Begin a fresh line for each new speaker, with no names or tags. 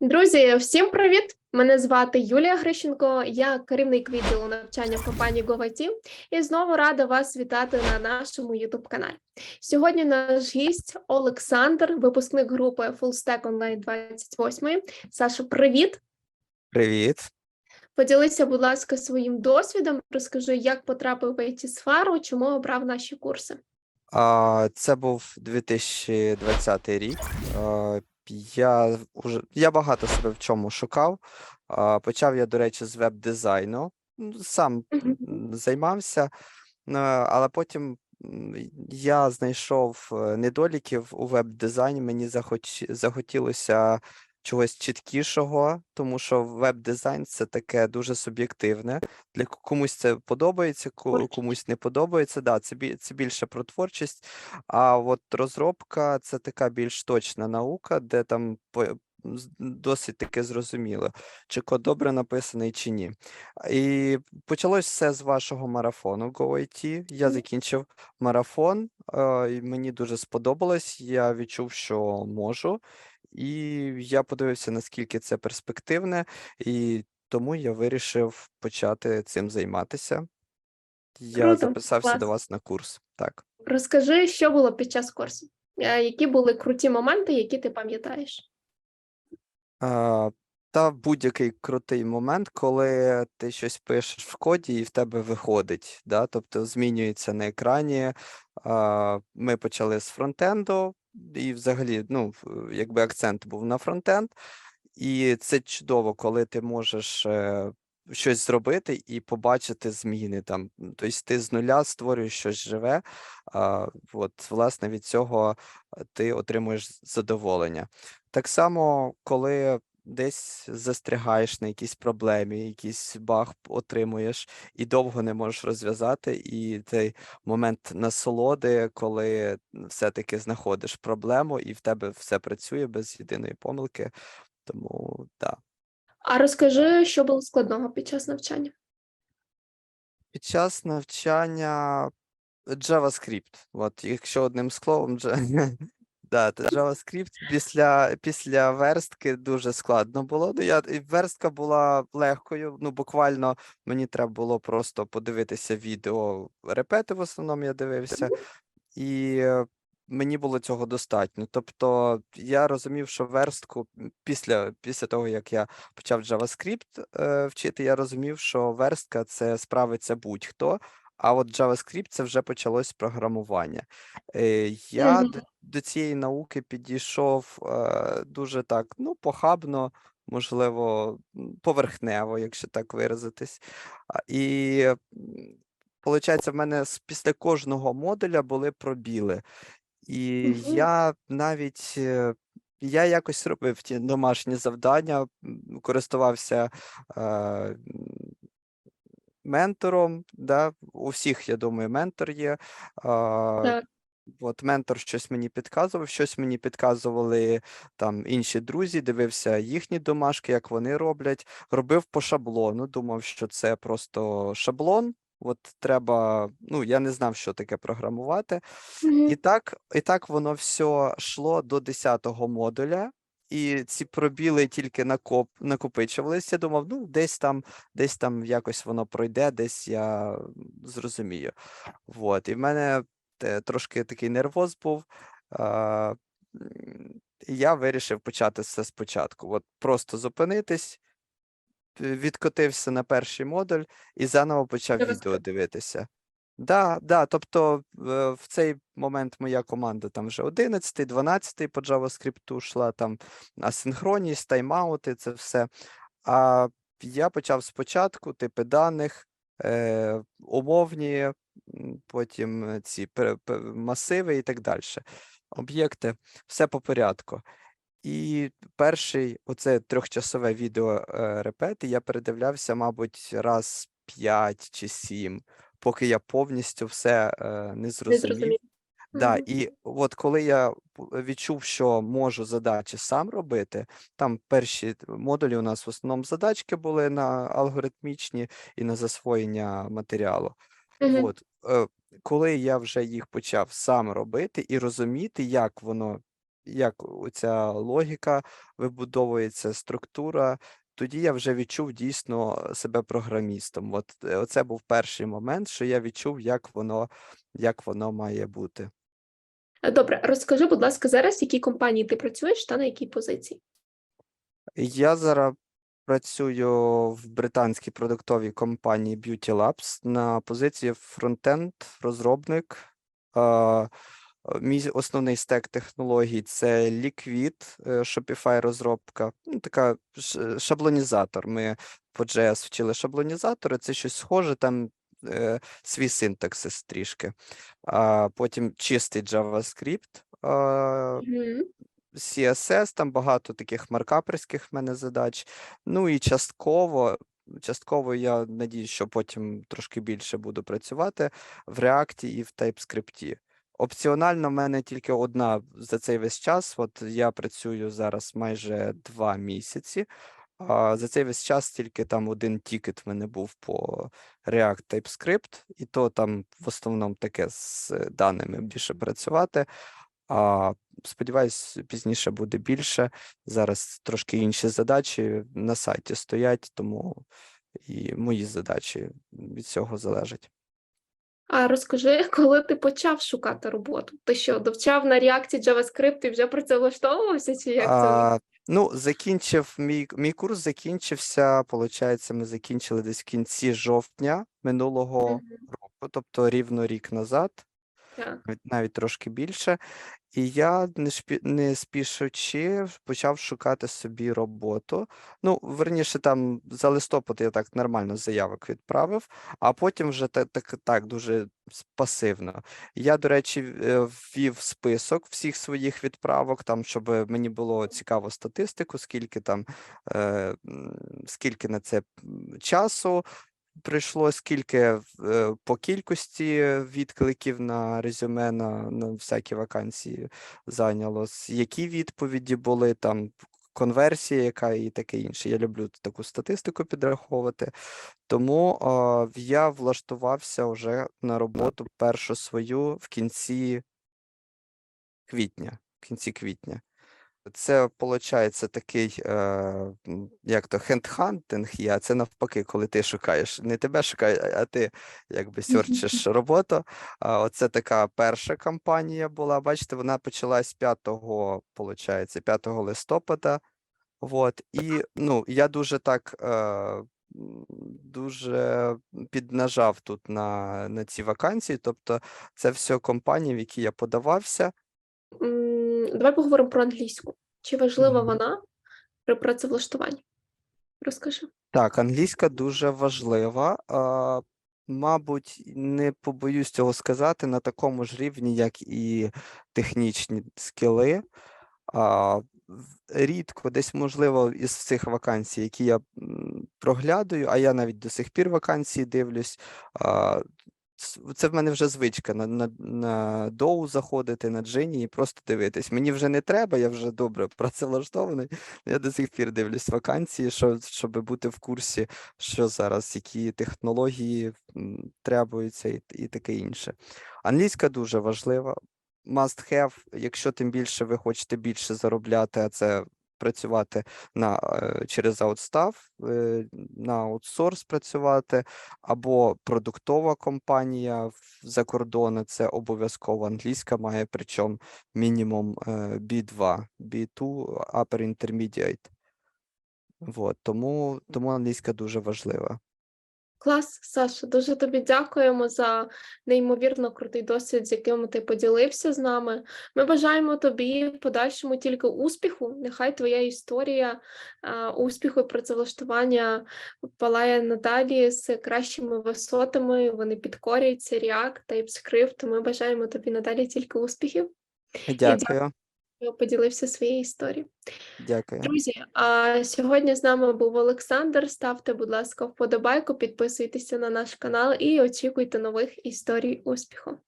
Друзі, всім привіт! Мене звати Юлія Грищенко, я керівник відділу навчання в компанії GoVIT і знову рада вас вітати на нашому youtube каналі. Сьогодні наш гість Олександр, випускник групи Full Stack Online 28. Саша, привіт!
Привіт.
Поділися, будь ласка, своїм досвідом. Розкажи, як потрапив в it сферу, чому обрав наші курси.
Це був 2020 рік. Я вже я багато себе в чому шукав. А, почав я, до речі, з веб-дизайну. Ну, Сам займався, е, але потім я знайшов е, недоліків у веб-дизайні. Мені захоч... захотілося чогось чіткішого, тому що веб-дизайн це таке дуже суб'єктивне. Для ко- комусь це подобається, комусь не подобається. Да, це, бі... це більше про творчість. А от розробка це така більш точна наука, де там досить таке зрозуміло, чи код добре написаний, чи ні. І почалось все з вашого марафону GoIT. Я закінчив марафон, і мені дуже сподобалось. Я відчув, що можу, і я подивився, наскільки це перспективне, і тому я вирішив почати цим займатися. Я
Круто,
записався до вас на курс. Так.
Розкажи, що було під час курсу, Е, які були круті моменти, які ти пам'ятаєш?
А, та будь-який крутий момент, коли ти щось пишеш в коді і в тебе виходить, да? Тобто змінюється на екрані. Ми почали з фронтенду, і взагалі, ну, якби акцент був на фронтенд. І це чудово, коли ти можеш е, щось зробити і побачити зміни там. Тобто ти з нуля створюєш щось живе. А, от, власне, від цього е, ти отримуєш задоволення. Так само, коли десь застрягаєш на якійсь проблемі, якийсь баг отримуєш і довго не можеш розв'язати, і цей момент насолоди, коли все-таки знаходиш проблему, і в тебе все працює без єдиної помилки. Тому так.
А розкажи, що було складного під час навчання?
Під час навчання JavaScript. От, якщо одним словом, да, JavaScript після, після верстки дуже складно було. Ну, я, верстка була легкою. Ну, буквально мені треба було просто подивитися відео. Репети в основному я дивився, і мені було цього достатньо. Тобто я розумів, що верстку після, після того, як я почав JavaScript е, вчити, я розумів, що верстка це справиться будь-хто. А от JavaScript це вже почалось програмування. Е, я
Мгм.
до, до цієї науки підійшов е, дуже так, ну, похабно, можливо, поверхнево, якщо так виразитись. І Получається, в мене після кожного модуля були пробіли. І
Мгм.
я навіть е, я якось робив ті домашні завдання, користувався е, ментором. Да? У всіх, я думаю, ментор є.
Так.
От ментор щось мені підказував, щось мені підказували там інші друзі, дивився їхні домашки, як вони роблять. Робив по шаблону, думав, що це просто шаблон. От треба, ну я не знав, що таке програмувати.
Мгм.
І так, і так воно все йшло до 10-го модуля, і ці пробіли тільки накоп, накопичувалися. Я думав, ну десь там, десь там якось воно пройде, десь я зрозумію. Вот. І в мене трошки такий нервоз був. А, і я вирішив почати все спочатку. От просто зупинитись, відкотився на перший модуль і заново почав відео дивитися. Да, да, тобто е, в цей момент моя команда там вже 11, 12 по JavaScript йшла, там асинхронність, тайм-аути, це все. А я почав спочатку типи даних, е, умовні, потім е, ці масиви і так далі. Об'єкти, все по порядку. І перший, оце трьохчасове відео е, репети, я передивлявся, мабуть, раз 5 чи 7, поки я повністю все е, не зрозумів. Да, і от коли я відчув, що можу задачі сам робити, там перші модулі у нас в основному задачки були на алгоритмічні і на засвоєння матеріалу.
Мгм.
От, е, коли я вже їх почав сам робити і розуміти, як воно як ця логіка вибудовується, структура. Тоді я вже відчув дійсно себе програмістом. От е, оце був перший момент, що я відчув, як воно, як воно має бути.
Е, Добре, розкажи, будь ласка, зараз, в якій компанії ти працюєш та на якій позиції?
Я зараз працюю в британській продуктовій компанії Beauty Labs на позиції фронтенд, розробник. Е, Мій основний стек технологій це Liquid, е, Shopify розробка, ну, така шаблонізатор. Ми по JS вчили шаблонізатори, це щось схоже, там е, свій синтаксис трішки. А потім чистий JavaScript. е. CSS, там багато таких маркаперських в мене задач. Ну і частково, частково я надіюсь, що потім трошки більше буду працювати в React і в TypeScript. Опціонально в мене тільки одна за цей весь час. От я працюю зараз майже два місяці. А за цей весь час тільки там один тікет в мене був по React TypeScript, і то там в основному таке з даними більше працювати. А сподіваюсь, пізніше буде більше. Зараз трошки інші задачі на сайті стоять, тому і мої задачі від цього залежать.
А розкажи, коли ти почав шукати роботу? Ти що, довчав на реакції JavaScript і вже працевлаштовувався, чи як це?
А, ну, закінчив мій, мій курс закінчився. Получається, ми закінчили десь в кінці жовтня минулого
Мгм.
року, тобто рівно рік назад. Навіть, навіть трошки більше. І я не, шпі, не спішучи почав шукати собі роботу. Ну, верніше, там за листопад я так нормально заявок відправив, а потім вже так, так, так дуже пасивно. Я, до речі, е, ввів список всіх своїх відправок, там, щоб мені було цікаво статистику, скільки там, е, скільки на це часу прийшло, скільки е, по кількості відкликів на резюме на, на всякі вакансії зайняло, які відповіді були там. Конверсія, яка і таке інше. Я люблю таку статистику підраховувати. Тому а, я влаштувався вже на роботу першу свою в кінці квітня. В кінці квітня. Це виходить такий, е, як то, хендхантинг є, а це навпаки, коли ти шукаєш. Не тебе шукають, а- ти якби сьорчиш роботу. А, оце така перша кампанія була. Бачите, вона почалась 5, виходить, 5 листопада. Вот. І ну, я дуже так е, дуже піднажав тут на, на ці вакансії. Тобто, це все компанії, в які я подавався.
Давай поговоримо про англійську. Чи важлива
Мгм.
вона при працевлаштуванні? Розкажи.
Так, англійська дуже важлива. А, мабуть, не побоюсь цього сказати на такому ж рівні, як і технічні скіли. А, в- рідко, десь, можливо, із цих вакансій, які я м, проглядаю, а я навіть до сих пір вакансії дивлюсь. А, це в мене вже звичка на, на, на доу заходити, на джині і просто дивитись. Мені вже не треба, я вже добре працевлаштований. Я до сих пір дивлюсь вакансії, що, щоб бути в курсі, що зараз, які технології требуються і, і таке інше. Англійська дуже важлива. Must have, якщо тим більше ви хочете більше заробляти, а це працювати на, е, через аутстав, е, на аутсорс працювати, або продуктова компанія за кордону, це обов'язково англійська має, причому мінімум е, B2, B2, Upper Intermediate. От, тому, тому англійська дуже важлива.
Клас, Саша, дуже тобі дякуємо за неймовірно крутий досвід, з яким ти поділився з нами. Ми бажаємо тобі в подальшому тільки успіху. Нехай твоя історія успіху і працевлаштування палає надалі з кращими висотами. Вони підкорюються React, TypeScript. Ми бажаємо тобі надалі тільки успіхів.
Дякую,
що Поділився своєю історією.
дякую.
Друзі, а сьогодні з нами був Олександр. Ставте, будь ласка, вподобайку, підписуйтеся на наш канал і очікуйте нових історій успіху.